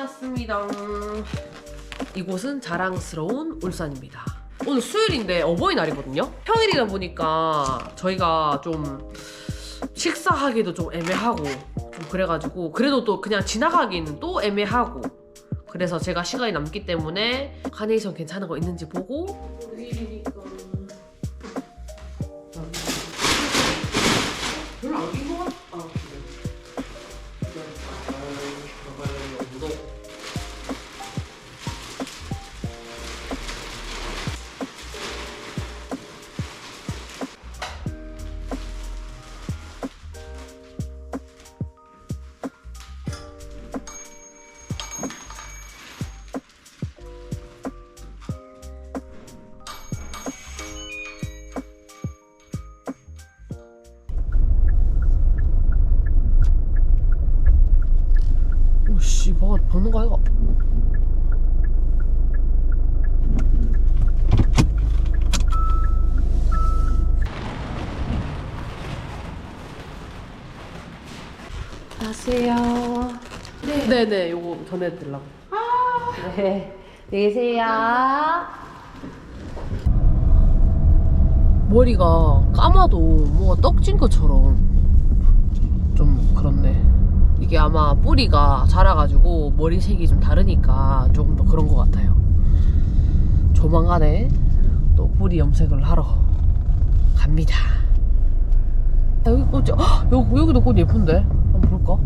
끝났습니다. 이곳은 자랑스러운 울산입니다. 오늘 수요일인데 어버이날이거든요. 평일이다 보니까 저희가 좀 식사하기도 좀 애매하고 좀 그래가지고 그래도 또 그냥 지나가기는 또 애매하고 그래서 제가 시간이 남기 때문에 카네이션 괜찮은 거 있는지 보고 박는 거 아이가? 안녕하세요. 네. 네네, 요거 전해드리려고. 아. 네. 안녕히 계세요. 머리가 감아도 뭐가 떡진 것처럼 좀 그렇네. 이게 아마 뿌리가 자라가지고 머리색이 좀 다르니까 조금 더 그런 것 같아요. 조만간에 또 뿌리 염색을 하러 갑니다. 아, 여기 꽃이, 헉! 여기, 여기도 꽃 예쁜데? 한번 볼까?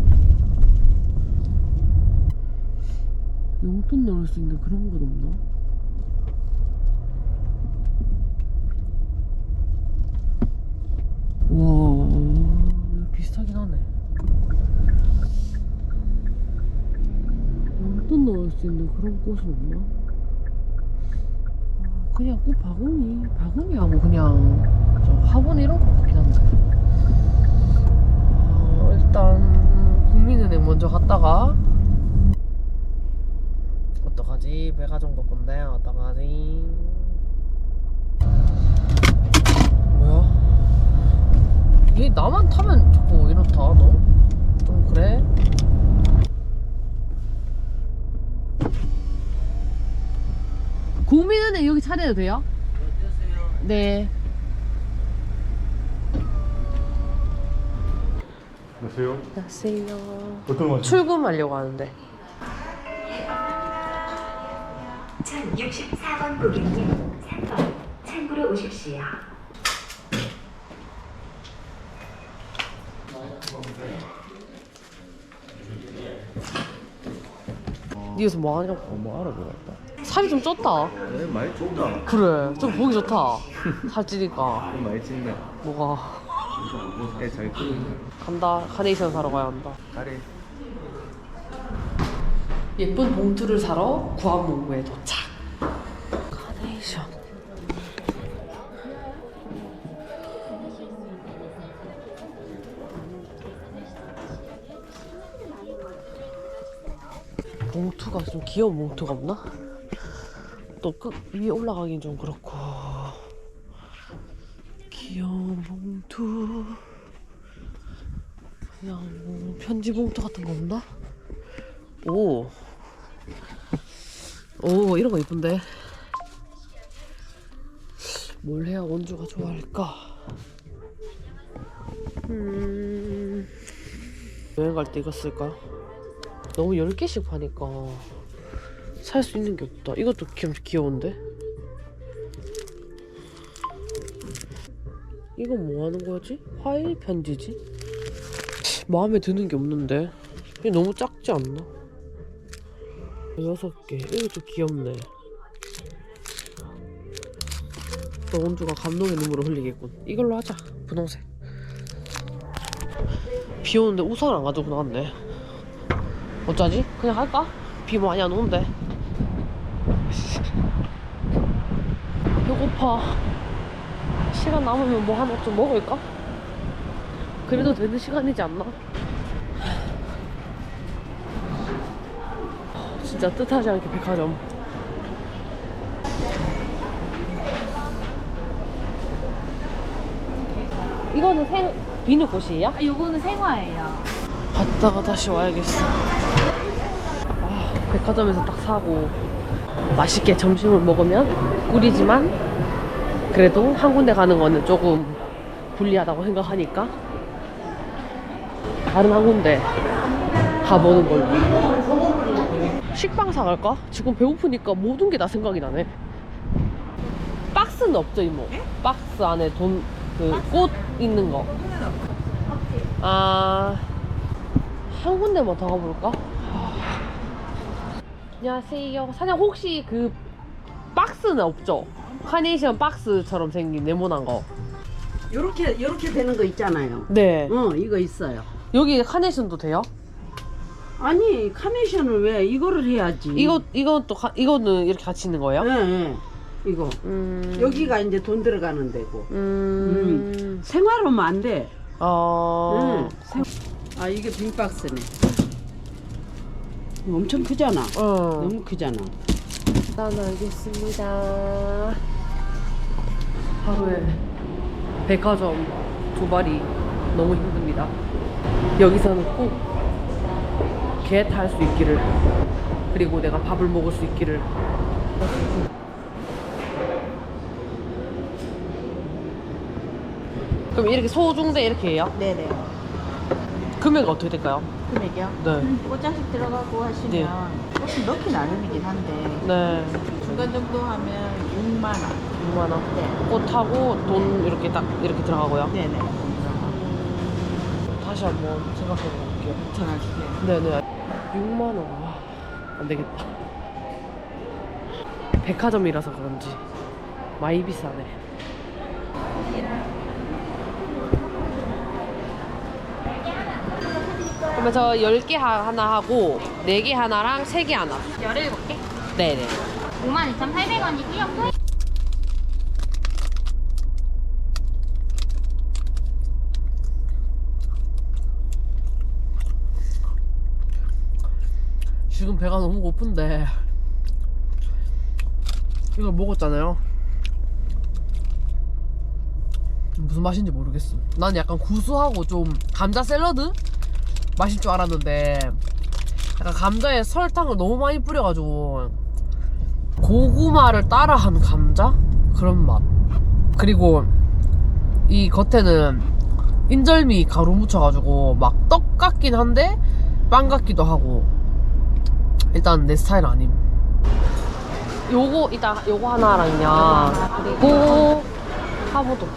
용돈 넣을 수 있는 그런 건 없나? 와, 비슷하긴 하네. 용돈 넣을 수 있는 그런 꽃은 없나? 아, 그냥 꽃 바구니, 바구니하고 그냥 저 화분 이런 거 같긴 한데. 어, 일단 국민은행 먼저 갔다가 어떡하지? 배가 좀 고픈데 어떡하지? 뭐야? 얘 나만 타면 자꾸 이렇다 너? 좀 그래? 국민은행 여기 차려도 돼요? 네. 안녕하세요. 안녕하세요. 어떤 거? 출금하려고 하는데. 1064번 고객님 3번 창구로 오십시오. 니 여기서 뭐 하냐고. 뭐 알아보겠다. 살이 좀 쪘다. 네, 많이 좁다. 그래. 좀 보기 좋다. 살찌니까. 좀 많이 찐네. 뭐가. 애잘 크네. 간다. 카네이션 사러 가야 한다. 다리. 예쁜 봉투를 사러 구암문구에 도착. 카네이션. 봉투가 좀 귀여운 봉투가 없나? 또 끝 위에 올라가긴 좀 그렇고 귀여운 봉투 그냥 뭐 편지 봉투 같은 거 없나? 오. 오, 이런 거 이쁜데. 뭘 해야 원주가 좋아할까? 음. 여행 갈 때 이거 쓸까? 너무 10개씩 파니까 살 수 있는 게 없다. 이것도 귀, 귀여운데? 이건 뭐 하는 거지? 화일 편지지? 마음에 드는 게 없는데. 이게 너무 작지 않나? 여섯 개. 이것도 귀엽네. 또 원주가 감동의 눈물을 흘리겠군. 이걸로 하자. 분홍색. 비 오는데 우산을 안 가지고 나왔네. 어쩌지? 그냥 할까? 비 많이 안 오는데. 배고파. 시간 남으면 뭐 하나 좀 먹을까? 그래도 되는 시간이지 않나? 진짜 뜻하지 않게 백화점. 이거는 생 비누 꽃이에요? 아, 요거는 생화예요. 갔다가 다시 와야겠어. 아, 백화점에서 딱 사고 맛있게 점심을 먹으면 꿀이지만 그래도 한 군데 가는 거는 조금 불리하다고 생각하니까 다른 한 군데 가보는 걸로 식빵 사갈까? 지금 배고프니까 모든 게 다 생각이 나네 박스는 없죠 이모? 박스 안에 돈 그 꽃 있는 거 아... 한 군데만 더 가볼까? 안녕하세요. 사장 혹시 그 박스는 없죠? 카네이션 박스처럼 생긴 네모난 거. 요렇게 요렇게 되는 거 있잖아요. 네. 어, 이거 있어요. 여기 카네이션도 돼요? 아니 카네이션을 왜 이거를 해야지? 이거 이건 또 카- 이거는 이렇게 같이 있는 거예요? 예, 예. 이거 음. 여기가 이제 돈 들어가는 데고 음. 생활하면 안 돼. 어. 응. 생... 아 이게 빅박스네. 이거 엄청 크잖아. 어. 너무 크잖아. 일단 알겠습니다. 하루에 백화점 두 발이 너무 힘듭니다. 여기서는 꼭 개 탈 수 있기를 그리고 내가 밥을 먹을 수 있기를 그럼 이렇게 소중대 이렇게 해요? 네네. 금액이 어떻게 될까요? 금액이요? 네. 꽃장식 들어가고 하시면 네. 조금 넣기 나름이긴 한데 네. 중간 정도 하면 6만 원. 6만 원. 네. 꽃하고 돈 이렇게 딱 이렇게 들어가고요. 네네. 다시 한번 생각해 볼게요. 전화 주세요. 네네. 6만 원. 와, 안 되겠다. 백화점이라서 그런지 많이 비싸네. 그러면 저 10개 하- 하나 하고 4개 하나랑 3개 하나. 17개? 네네. 52,800원이고요. 지금 배가 너무 고픈데 이걸 먹었잖아요. 무슨 맛인지 모르겠어. 난 약간 구수하고 좀 감자 샐러드 맛일 줄 알았는데 약간 감자에 설탕을 너무 많이 뿌려가지고 고구마를 따라한 감자 그런 맛. 그리고 이 겉에는 인절미 가루 묻혀가지고 막 떡 같긴 한데 빵 같기도 하고 일단 내 스타일 아님. 요거 이따 요거 하나랑요. 그리고 화보도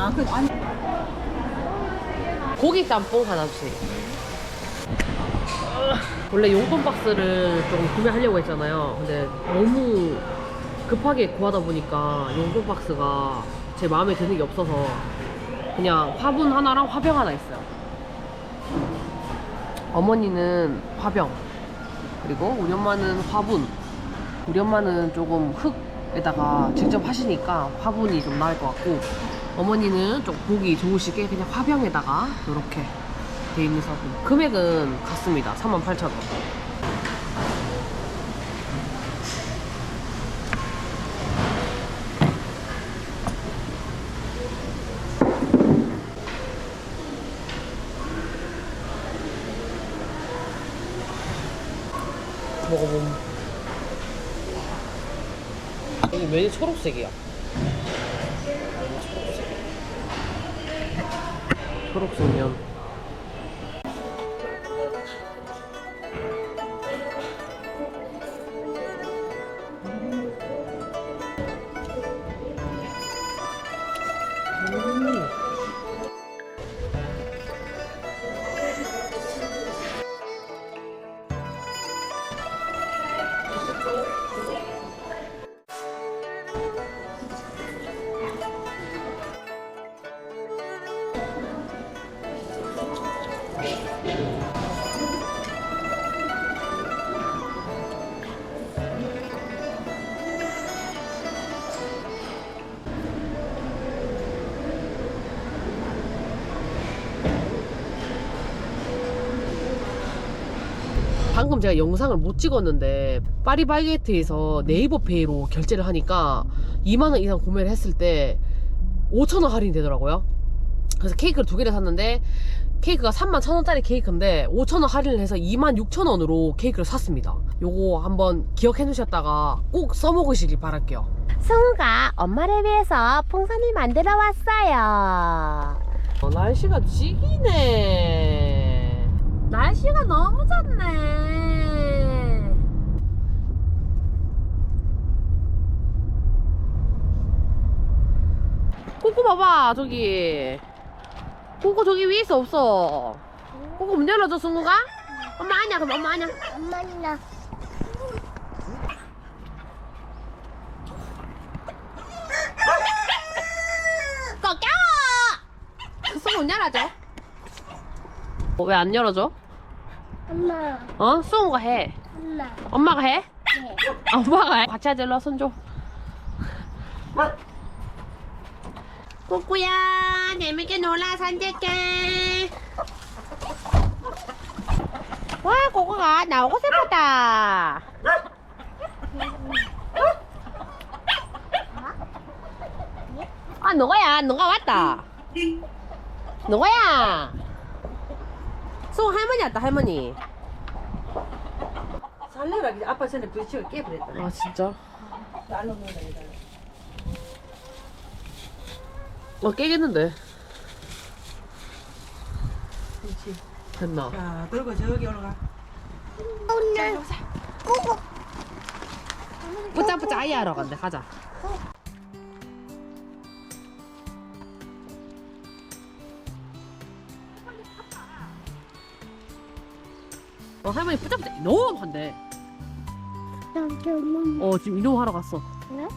트. 아, 그 아니 고기 짬뽕 하나 주세요. 원래 용돈 박스를 좀 구매하려고 했잖아요. 근데 너무 급하게 구하다 보니까 용돈 박스가 제 마음에 드는 게 없어서 그냥 화분 하나랑 화병 하나 있어요. 어머니는 화병 그리고 우리 엄마는 화분 우리 엄마는 조금 흙에다가 직접 하시니까 화분이 좀 나을 것 같고 어머니는 좀 보기 좋으시게 그냥 화병에다가 이렇게 돼 있는 화분 금액은 같습니다. 38,000원. 먹어봄. 여기 면이 초록색이야 초록색 면 방금 제가 영상을 못 찍었는데 파리바게트에서 네이버 페이로 결제를 하니까 2만 원 이상 구매를 했을 때 5천 원 할인이 되더라고요. 그래서 케이크를 두 개를 샀는데 케이크가 3만 1,000원짜리 케이크인데 5,000원 할인을 해서 2만 6,000원으로 케이크를 샀습니다. 요거 한번 기억해 두셨다가 꼭 써먹으시길 바랄게요. 승우가 엄마를 위해서 풍선을 만들어 왔어요. 어, 날씨가 지기네. 날씨가 너무 좋네. 꼬꼬 봐봐 저기. 꼬꼬 저기 위에 있어 없어. 꼬꼬 문 열어줘 승우가? 엄마 아니야 그럼 엄마 아니야. 엄마나. 꼬꼬! 승우 문 열어줘. 어, 왜안 열어줘? 엄마. 어? 승우가 해. 엄마. 엄마가 해? 네. 아, 엄마가 해? 같이 하자 일로 와, 손 줘. 꼬꼬야 재밌게 놀아 산책해 와 꼬꼬가 나오고 싶었다 아 너가야 너가 왔다 너가야 송 할머니 왔다 할머니 살래라 아빠 전에 부딪히고 깨버렸다. 아 진짜? 어 깨겠는데 됐나? 자, 들고 저기 올라가. 뿌짜뿌짜 아이 하러 간대 가자 어 할머니 뿌짜뿌짜 너무 한대 어 지금 이동 하러 갔어 네?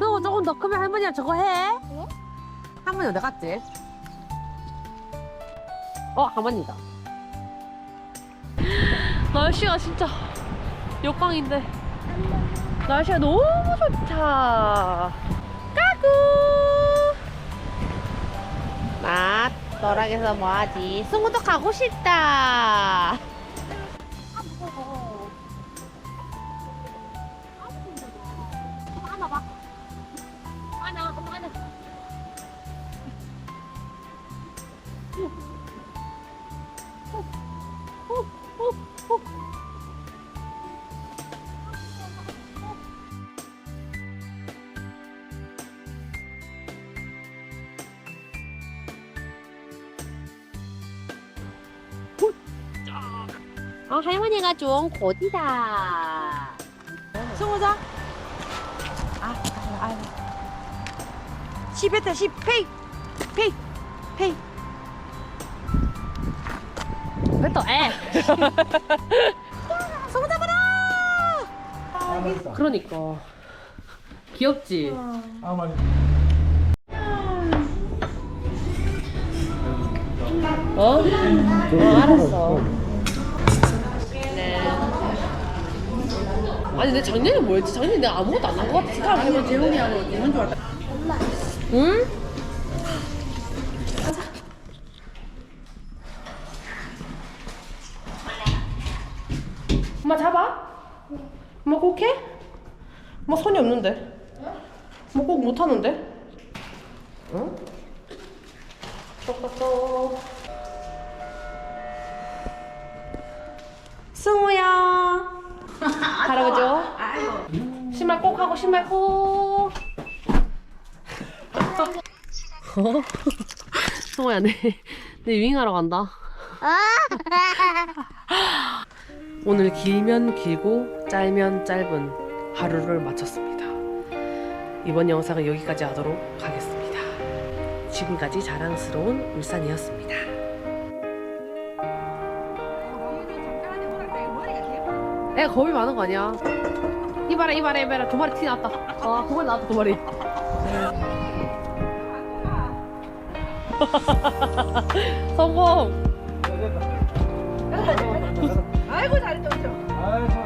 너 조금 더 크면 할머니랑 저거 해? 네? 할머니 어디 갔지? 어 할머니다 날씨가 진짜 역광인데 날씨가 너무 좋다 까꿍 나 너랑해서 뭐하지? 승우도 가고 싶다 할머니가 좀 곧이다 승우자. 아, 아유. 10에다 10 페이. 페이. 페이. 왜또 애? 손 잡아라! 그러니까 귀엽지? 아 많이 어? 어 알았어 아니 내 작년에 뭐였지? 작년에 내가 아무것도 안 한 것 같아 생각을 해봤는데 재훈이하고 기분 좋았다. 응? 엄마 잡아? 엄마 꼭 해? 엄마 손이 없는데 엄마 꼭 못하는데? 응? 똑똑똑 승우야 할아버지 신발 꼭 하고 신발 꼭 어? 성호야, 내, 내 유행하러 간다. 오늘 길면 길고 짧면 짧은 하루를 마쳤습니다. 이번 영상은 여기까지 하도록 하겠습니다. 지금까지 자랑스러운 울산이었습니다. 애가 겁이 많은 거 아니야? 이봐라 이봐라 이봐라 두 마리 티 났다. 아, 두 마리 나왔다 두 마리. 성공. 아이고 잘했다.